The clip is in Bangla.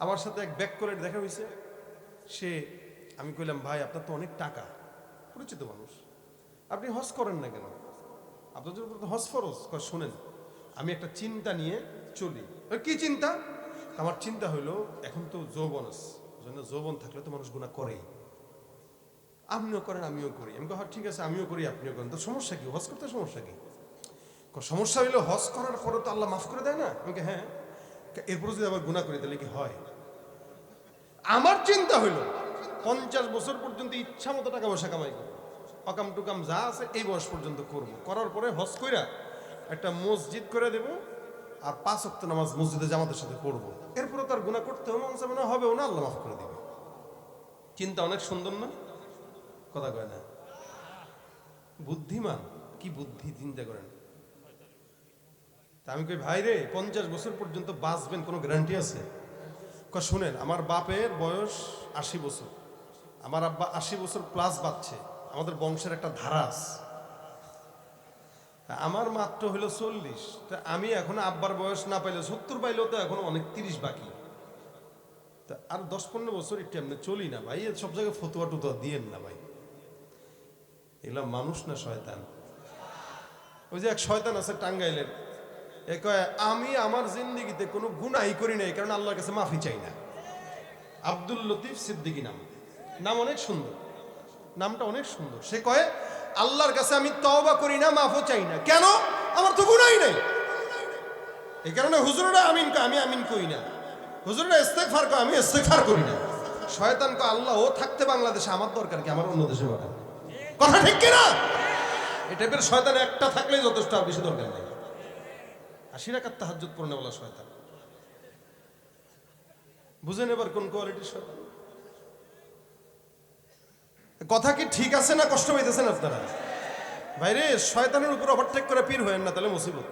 আমার সাথে এক ব্যাক করে দেখা হয়েছে। সে, আমি কইলাম, ভাই, আপনার তো অনেক টাকা। পরিচিত মানুষ। আপনি হজ করেন না কেন? আপনার জন্য তো হজ ফরজ। শোনেন, আমি একটা চিন্তা নিয়ে চলি। কি চিন্তা? আমার চিন্তা হইল, এখন তো যৌবন আছে। যৌবন থাকলে তো মানুষ গুণা করেই আপনিও করেন, আমিও করি। আমি হ্যাঁ ঠিক আছে, আমিও করি, আপনিও করেন। তো সমস্যা কি? হজ করতে সমস্যা কি? সমস্যা হইল, হজ করার পরে তো আল্লাহ মাফ করে দেয় না? আমি হ্যাঁ। এরপরে যদি আবার গুণা করি, তাহলে কি হয়? আমার চিন্তা হইল, পঞ্চাশ বছর পর্যন্ত ইচ্ছা মতো টাকা পয়সা কামাই করব। অকাম টুকাম যা আছে, এই বয়স পর্যন্ত করব। করার পরে হজ কইরা একটা মসজিদ করে দেব আর পাঁচ অক্ট নামাজ মসজিদে জামাতের সাথে পড়ব। এরপরে তার গুণা করতেও মন চাবে না, হবেও না, আল্লাহ মাফ করে দেবে। চিন্তা অনেক সুন্দর না? কথা কয় না। বুদ্ধিমান? কি বুদ্ধি চিন্তা করেন? তা আমি কই, ভাই রে, পঞ্চাশ বছর পর্যন্ত বাঁচবেন, কোনো গ্যারান্টি আছে? শুনেন, আমার বাপের বয়স আশি বছর। আমার আব্বা আশি বছর প্লাস বাচ্চে আমাদের বংশের একটা ধারা আছে। আমার মাত্র হলো চল্লিশ। তা আমি এখন আব্বার বয়স না পাইলে সত্তর পাইলেও তো এখন অনেক তিরিশ বাকি। তা আর দশ পনেরো বছর একটু এমনি চলি না ভাই সব জায়গায় ফতুয়া টুতুয়া দিয়েন না ভাই। এগুলো মানুষ না শয়তান? ওই যে এক শয়তান আছে টাঙ্গাইলের এ কয়, আমি আমার জিন্দিগিতে কোনো গুনাই করি নাই, কারণ আল্লাহর কাছে মাফি চাই না। আব্দুল লতিফ সিদ্দিকী নাম। নাম অনেক সুন্দর। নামটা অনেক সুন্দর। সে কয়, আল্লাহর কাছে আমি তওবা করি না, মাফও চাই না। কেন? আমার তো গুনাই নাই। এই কারণে হুজুররা আমিন আমি আমিন করি না। হুজুররা ইস্তেগফার কয়, আমি ইস্তেগফার করি না। শয়তান কয় আল্লাহ ও থাকতে বাংলাদেশে, আমার দরকার কি আমার অন্য দেশে কথা ঠিক কিনা? এই টাইপের শয়তান একটা থাকলেই যথেষ্ট আর বেশি দরকার নেই। আশি রাখার তাহাজুত পড়নে বলা শয়তান। বুঝেন এবার কোন কোয়ালিটির শয়তান? কথা কি ঠিক আছে না কষ্ট পাইতেছেন আপনারা? ভাইরে, শয়তানের উপর ওভারটেক করে পীর হয়েন না, তাহলে মুসিবত।